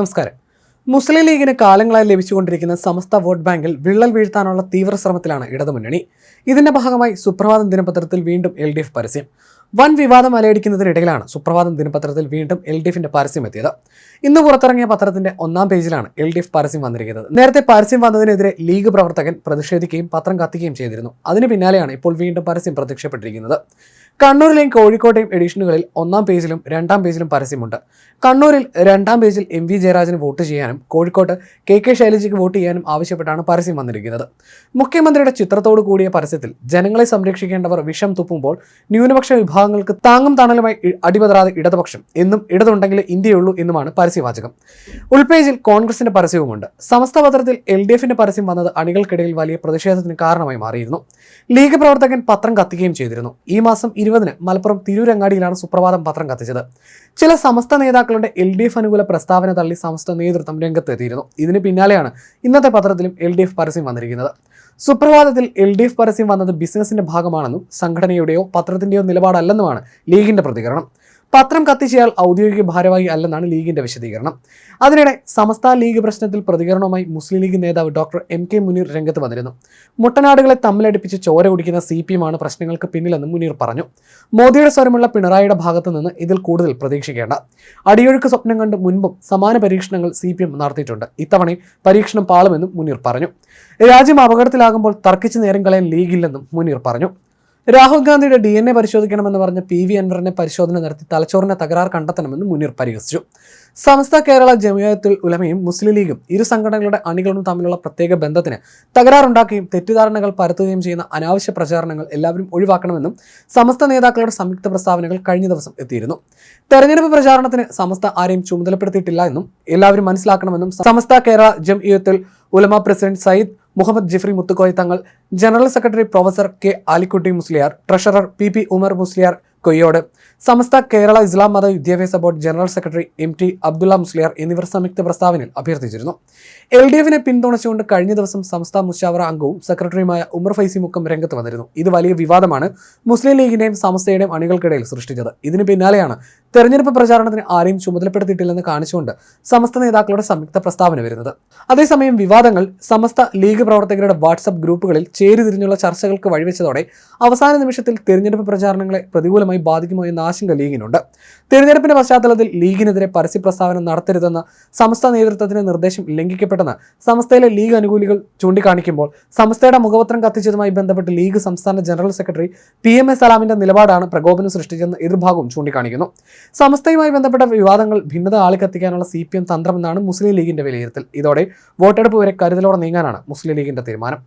നമസ്കാരം. മുസ്ലിം ലീഗിന് കാലങ്ങളായി ലഭിച്ചുകൊണ്ടിരിക്കുന്ന സമസ്ത വോട്ട് ബാങ്കിൽ വിള്ളൽ വീഴ്ത്താനുള്ള തീവ്ര ശ്രമത്തിലാണ് ഇടതുമുന്നണി. ഇതിന്റെ ഭാഗമായി സുപ്രഭാതം ദിനപത്രത്തിൽ വീണ്ടും എൽ ഡി എഫ് പരസ്യം. വൻ വിവാദം അലയടിക്കുന്നതിനിടയിലാണ് സുപ്രഭാതം ദിനപത്രത്തിൽ വീണ്ടും എൽ ഡി എഫിന്റെ പരസ്യം എത്തിയത്. ഇന്ന് പുറത്തിറങ്ങിയ പത്രത്തിന്റെ ഒന്നാം പേജിലാണ് എൽ ഡി എഫ് പരസ്യം വന്നിരിക്കുന്നത്. നേരത്തെ പരസ്യം വന്നതിനെതിരെ ലീഗ് പ്രവർത്തകൻ പ്രതിഷേധിക്കുകയും പത്രം കത്തിക്കുകയും ചെയ്തിരുന്നു. അതിന് പിന്നാലെയാണ് ഇപ്പോൾ വീണ്ടും പരസ്യം പ്രത്യക്ഷപ്പെട്ടിരിക്കുന്നത്. കണ്ണൂരിലെയും കോഴിക്കോട്ടെയും എഡിഷനുകളിൽ ഒന്നാം പേജിലും രണ്ടാം പേജിലും പരസ്യമുണ്ട്. കണ്ണൂരിൽ രണ്ടാം പേജിൽ എം വി ജയരാജന് വോട്ട് ചെയ്യാനും കോഴിക്കോട്ട് കെ കെ ശൈലജയ്ക്ക് വോട്ട് ചെയ്യാനും ആവശ്യപ്പെട്ടാണ് പരസ്യം വന്നിരിക്കുന്നത്. മുഖ്യമന്ത്രിയുടെ ചിത്രത്തോടു കൂടിയ പരസ്യത്തിൽ ജനങ്ങളെ സംരക്ഷിക്കേണ്ടവർ വിഷം തുപ്പുമ്പോൾ ന്യൂനപക്ഷ വിഭാഗങ്ങൾക്ക് താങ്ങും തണലുമായി അടിപതരാതെ ഇടതുപക്ഷം എന്നും ഇടതുണ്ടെങ്കിൽ ഇന്ത്യയുള്ളൂ എന്നുമാണ് പരസ്യവാചകം. ഉൾപേജിൽ കോൺഗ്രസിന്റെ പരസ്യവുമുണ്ട്. സമസ്ത പത്രത്തിൽ എൽ ഡി എഫിന്റെ പരസ്യം വന്നത് അണികൾക്കിടയിൽ വലിയ പ്രതിഷേധത്തിന് കാരണമായി മാറിയിരുന്നു. ലീഗ് പ്രവർത്തകൻ പത്രം കത്തിക്കുകയും ചെയ്തിരുന്നു. ഈ മാസം ഇരുപതിന് മലപ്പുറം തിരൂരങ്ങാടിയിലാണ് സുപ്രഭാതം പത്രം കത്തിച്ചത്. ചില സമസ്ത നേതാക്കളുടെ എൽ ഡി എഫ് അനുകൂല പ്രസ്താവന തള്ളി സമസ്ത നേതൃത്വം രംഗത്തെത്തിയിരുന്നു. ഇതിന് പിന്നാലെയാണ് ഇന്നത്തെ പത്രത്തിലും എൽ ഡി എഫ് പരസ്യം വന്നിരിക്കുന്നത്. സുപ്രഭാതത്തിൽ എൽ ഡി എഫ് പരസ്യം വന്നത് ബിസിനസിന്റെ ഭാഗമാണെന്നും സംഘടനയുടെയോ പത്രത്തിന്റെയോ നിലപാടല്ലെന്നുമാണ് ലീഗിന്റെ പ്രതികരണം. പത്രം കത്തിച്ചയാൾ ഔദ്യോഗിക ഭാരവാഹി അല്ലെന്നാണ് ലീഗിന്റെ വിശദീകരണം. അതിനിടെ സമസ്ത ലീഗ് പ്രശ്നത്തിൽ പ്രതികരണവുമായി മുസ്ലിം ലീഗ് നേതാവ് ഡോക്ടർ എം കെ മുനീർ രംഗത്ത് വന്നിരുന്നു. മുട്ടനാടുകളെ തമ്മിലടിപ്പിച്ച് ചോര കുടിക്കുന്ന സി പി എമ്മാണ് പ്രശ്നങ്ങൾക്ക് പിന്നിലെന്ന് മുനീർ പറഞ്ഞു. മോദിയുടെ സ്വരമുള്ള പിണറായിയുടെ ഭാഗത്തു നിന്ന് ഇതിൽ കൂടുതൽ പ്രതീക്ഷിക്കേണ്ട. അടിയൊഴുക്ക് സ്വപ്നം കണ്ട് മുൻപും സമാന പരീക്ഷണങ്ങൾ സി പി എം നടത്തിയിട്ടുണ്ട്. ഇത്തവണയും പരീക്ഷണം പാളുമെന്നും മുനീർ പറഞ്ഞു. രാജ്യം അപകടത്തിലാകുമ്പോൾ തർക്കിച്ച് നേരം കളയാൻ ലീഗില്ലെന്നും മുനീർ പറഞ്ഞു. രാഹുൽ ഗാന്ധിയുടെ ഡി എൻ എ പരിശോധിക്കണമെന്ന് പറഞ്ഞ പി വി അൻവറിനെ പരിശോധന നടത്തി തലച്ചോറിനെ തകരാർ കണ്ടെത്തണമെന്ന് മുനീർ പരിഹസിച്ചു. സമസ്ത കേരള ജമിയത്തുൽ ഉലമയും മുസ്ലിം ലീഗും ഇരു സംഘടനകളുടെ അണികളും തമ്മിലുള്ള പ്രത്യേക ബന്ധത്തിന് തകരാറുണ്ടാക്കുകയും തെറ്റിദ്ധാരണകൾ പരത്തുകയും ചെയ്യുന്ന അനാവശ്യ പ്രചാരണങ്ങൾ എല്ലാവരും ഒഴിവാക്കണമെന്നും സമസ്ത നേതാക്കളുടെ സംയുക്ത പ്രസ്താവനകൾ കഴിഞ്ഞ ദിവസം എത്തിയിരുന്നു. തെരഞ്ഞെടുപ്പ് പ്രചാരണത്തിന് സമസ്ത ആരെയും ചുമതലപ്പെടുത്തിയിട്ടില്ല എന്നും എല്ലാവരും മനസ്സിലാക്കണമെന്നും Samastha Kerala Jamiyyathul Ulama president Sayyid Muhammad Jifri Muthukoya Thangal general secretary professor K Alikutty Musliyar treasurer P P Umar Musliyar Koyyode Samastha Kerala Islam Matha Vidyabhyasa board general secretary M T Abdulla Musliyar എന്നിവർ സംയുക്ത പ്രസ്താവനയിൽ അഭ്യർത്ഥിച്ചിരുന്നു. L D എഫിനെ പിന്തുണച്ചുകൊണ്ട് കഴിഞ്ഞ ദിവസം സംസ്ഥാന മുഷാവറ അംഗവും സെക്രട്ടറിയുമായ ഉമർ ഫൈസി മുക്കം രംഗത്ത് വന്നിരുന്നു. ഇത് വലിയ വിവാദമാണ് മുസ്ലിം ലീഗിന്റെയും സമസ്തയുടെയും അണികൾക്കിടയിൽ സൃഷ്ടിച്ചത്. ഇതിന് പിന്നാലെയാണ് തെരഞ്ഞെടുപ്പ് പ്രചാരണത്തിന് ആരെയും ചുമതലപ്പെടുത്തിയിട്ടില്ലെന്ന് കാണിച്ചുകൊണ്ട് സമസ്ത നേതാക്കളുടെ സംയുക്ത പ്രസ്താവന വരുന്നത്. അതേസമയം വിവാദങ്ങൾ സമസ്ത ലീഗ് പ്രവർത്തകരുടെ വാട്സപ്പ് ഗ്രൂപ്പുകളിൽ ചേരിതിരിഞ്ഞുള്ള ചർച്ചകൾക്ക് വഴിവെച്ചതോടെ അവസാന നിമിഷത്തിൽ തെരഞ്ഞെടുപ്പ് പ്രചാരണങ്ങളെ പ്രതികൂലമായി ബാധിക്കുമോ എന്ന ആശങ്ക ലീഗിനുണ്ട്. തെരഞ്ഞെടുപ്പിന്റെ പശ്ചാത്തലത്തിൽ ലീഗിനെതിരെ പരസ്യ പ്രസ്താവന നടത്തരുതെന്ന സമസ്ത നേതൃത്വത്തിന്റെ നിർദ്ദേശം ലംഘിക്കപ്പെട്ടെന്ന് സമസ്തയിലെ ലീഗ് അനുകൂലികൾ ചൂണ്ടിക്കാണിക്കുമ്പോൾ സമസ്തയുടെ മുഖപത്രം കത്തിച്ചതുമായി ബന്ധപ്പെട്ട് ലീഗ് സംസ്ഥാന general secretary P M A സലാമിന്റെ നിലപാടാണ് പ്രകോപനം സൃഷ്ടിച്ചെന്ന് എതിർഭാഗവും ചൂണ്ടിക്കാണിക്കുന്നു. സമസ്തയുമായി ബന്ധപ്പെട്ട വിവാദങ്ങൾ ഭിന്നത ആളിക്കത്തിക്കാനുള്ള സി പി എം തന്ത്രമെന്നാണ് മുസ്ലിം ലീഗിന്റെ വിലയിരുത്തൽ. ഇതോടെ വോട്ടെടുപ്പ് വരെ കരുതലോടെ നീങ്ങാനാണ് മുസ്ലിം ലീഗിന്റെ തീരുമാനം.